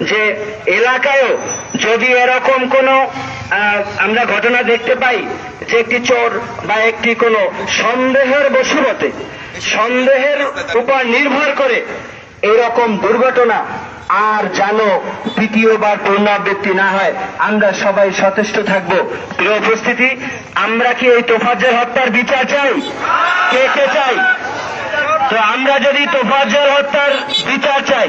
যে এলাকায়ও যদি এরকম কোনো আমরা ঘটনা দেখতে পাই যে একটি চোর বা একটি কোনো সন্দেহের বশবতে সন্দেহের উপর নির্ভর করে এরকম দুর্ঘটনা আর যেন দ্বিতীয়বার পুনরাবৃত্তি না হয়, আমরা সবাই সচেষ্ট থাকব। প্রিয় উপস্থিতি, আমরা কি এই তোফাজ্জল হত্যার বিচার চাই? কে কে চাই? তো আমরা যদি তোফাজ্জল হত্যার বিচার চাই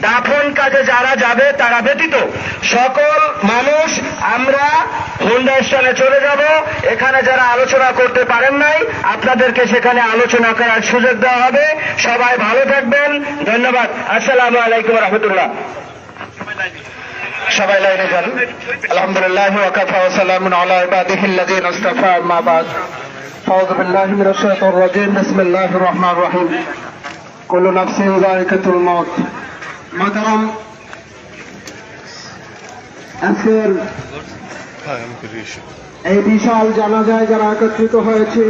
দাফন কাজে যারা যাবে, তারা ব্যতীত সকল মানুষ আমরা হোন্ডা স্টলে চলে যাব। এখানে যারা আলোচনা করতে পারেন নাই, আপনাদেরকে সেখানে আলোচনা করার সুযোগ দেওয়া হবে। সবাই ভালো থাকবেন। ধন্যবাদ। আসসালাম আলাইকুম রহমতুল্লাহ। সবাই লাইনে যান। আলহামদুলিল্লাহ ওয়াকাফা ওয়া সালামুন আলা ইবাদিহি আল্লাযিনা ইসতাফা আম্মা বাদ। আউযু বিল্লাহি মিনাশ শাইতানির রাজীম। বিসমিল্লাহির রহমানির রহিম। কুল্লু নাফসিন মাউত। মাতারাম আসের এই বিশাল জানাজায় যারা একত্রিত হয়েছে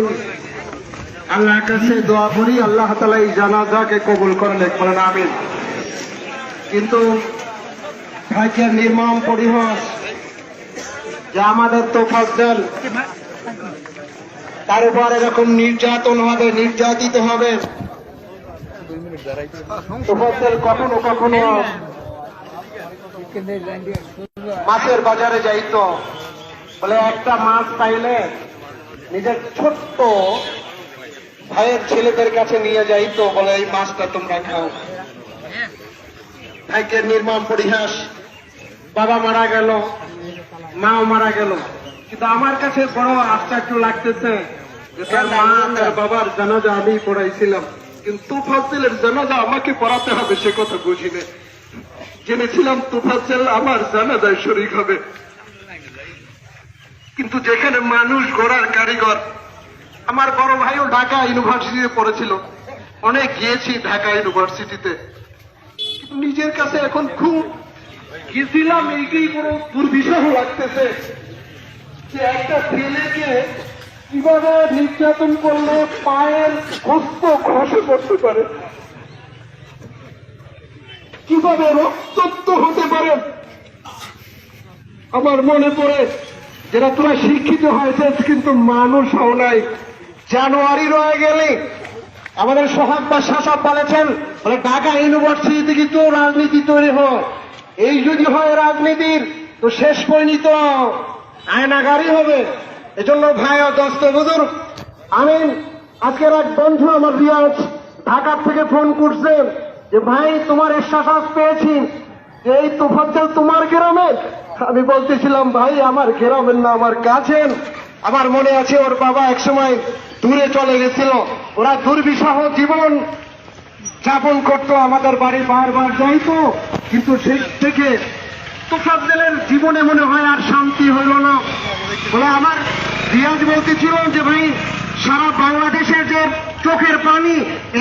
আল্লাহ কাছে দোয়া করি আল্লাহ তালা এই জানাজাকে কবুল করলেন বলেন আমিন। কিন্তু ভাইকের নির্মম পরিহাস যে আমাদের তো ফসল তার উপর এরকম নির্যাতন হবে নির্যাতিত হবে। তোফাজ্জল কখনো কখনো মাছের বাজারে যাইতো। বলে একটা মাছ পাইলে নিজের ছোট্ট ভাইয়ের ছেলেদের কাছে নিয়ে যাইতো। বলে, এই মাছটা তোমরা খাও। ভাগ্যের নির্মম পরিহাস, বাবা মারা গেল, মাও মারা গেল। কিন্তু আমার কাছে বড় আশ্চর্য লাগতেছে বাবার জানাজা আমি পড়াইছিলাম। কিন্তু তুফাজ্জেলের জানাজা আমাকে পড়াতে হবে, সে কথা বুঝিনি জেনেছিলাম তুফাজ্জেল আমার জানাজায় শরিক হবে। কিন্তু যেখানে মানুষ গড়ার কারিগর, আমার বড় ভাইও ঢাকা ইউনিভার্সিটিতে পড়েছিল। অনেক গিয়েছি ঢাকা ইউনিভার্সিটিতে। নিজের কাছে এখন খুব গেছিলাম এইটাই বড় দুর্বিষহ লাগতেছে যে একটা ছেলেকে কীভাবে নির্যাতন করলে পায়ের হস্ত খসে করতে পারে। কীভাবে রক্তাক্ত হতে পারে? আমার মনে পড়ে যেটা তোরা শিক্ষিত হয়েছে, কিন্তু মানুষ হও নাই। জানুয়ারি রয়ে গেলে আমাদের সোহাগ বা শাসক বলেছেন, বলে ঢাকা ইউনিভার্সিটি থেকে তো রাজনীতি তৈরি হয়। এই যদি হয় রাজনীতির, তো শেষ পরিণত। আয়নাগারি হবে। এজন্য ভাই দস্ত বুজুর আমি আজকের এক বন্ধু আমার রিয়াজ ঢাকার থেকে ফোন করছেন যে, ভাই, তোমার এসাস পেয়েছি। এই তোফাজ্জল তোমার গ্রামে? আমি বলতেছিলাম, ভাই, আমার গ্রামের না আমার কাছের। আমার মনে আছে ওর বাবা একসময় দূরে চলে গেছিল। ওরা দুর্বিষহ জীবন যাপন করতো, আমাদের বাড়ি বারবার যাইতো। কিন্তু সেই থেকে তোফাজ্জলের জীবনে মনে হয় আর শান্তি হইল না। বলে, আমার রিয়াজ বলতেছিল যে ভাই, সারা বাংলাদেশের যে চোখের পানি,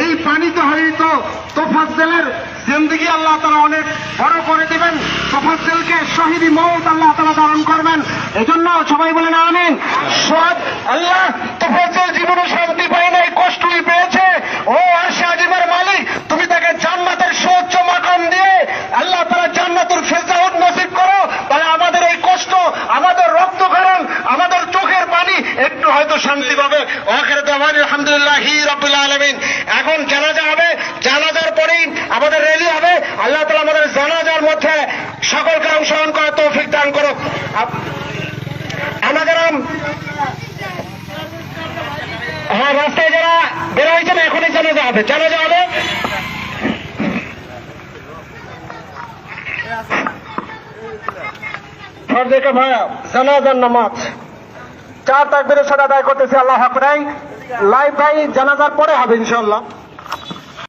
এই পানিতে হয়তো তোফাজ্জেলের জিন্দগি। আল্লাহ তারা অনেক বড় করে দেবেন। তোফাজ্জেলকে শহীদি মৌত আল্লাহ তারা ধারণ করবেন। এজন্য সবাই বলে না আমিন। সব আল্লাহ তোফাজ্জল ওয়াকের দমান আলহামদুলিল্লাহ রবিল আলমিন। এখন জানাজা হবে, জানাজার পরেই আমাদের রেলি হবে। আল্লাহ তালা আমাদের জানাজার মধ্যে সকলকে অংশগ্রহণ করার তৌফিক দান করুক। আমাদের হ্যাঁ রাস্তায় যারা বের হয়েছেন এখনই জানাজা হবে। জানাজা হবে। ফর্দেকে ভাইয়া জানাজার নামাজ। চার তাকবিরের সাথে আদায় করতেছি? আল্লাহ হাকরাই লাইভ ভাই জানাজার পরে হবে ইনশাল্লাহ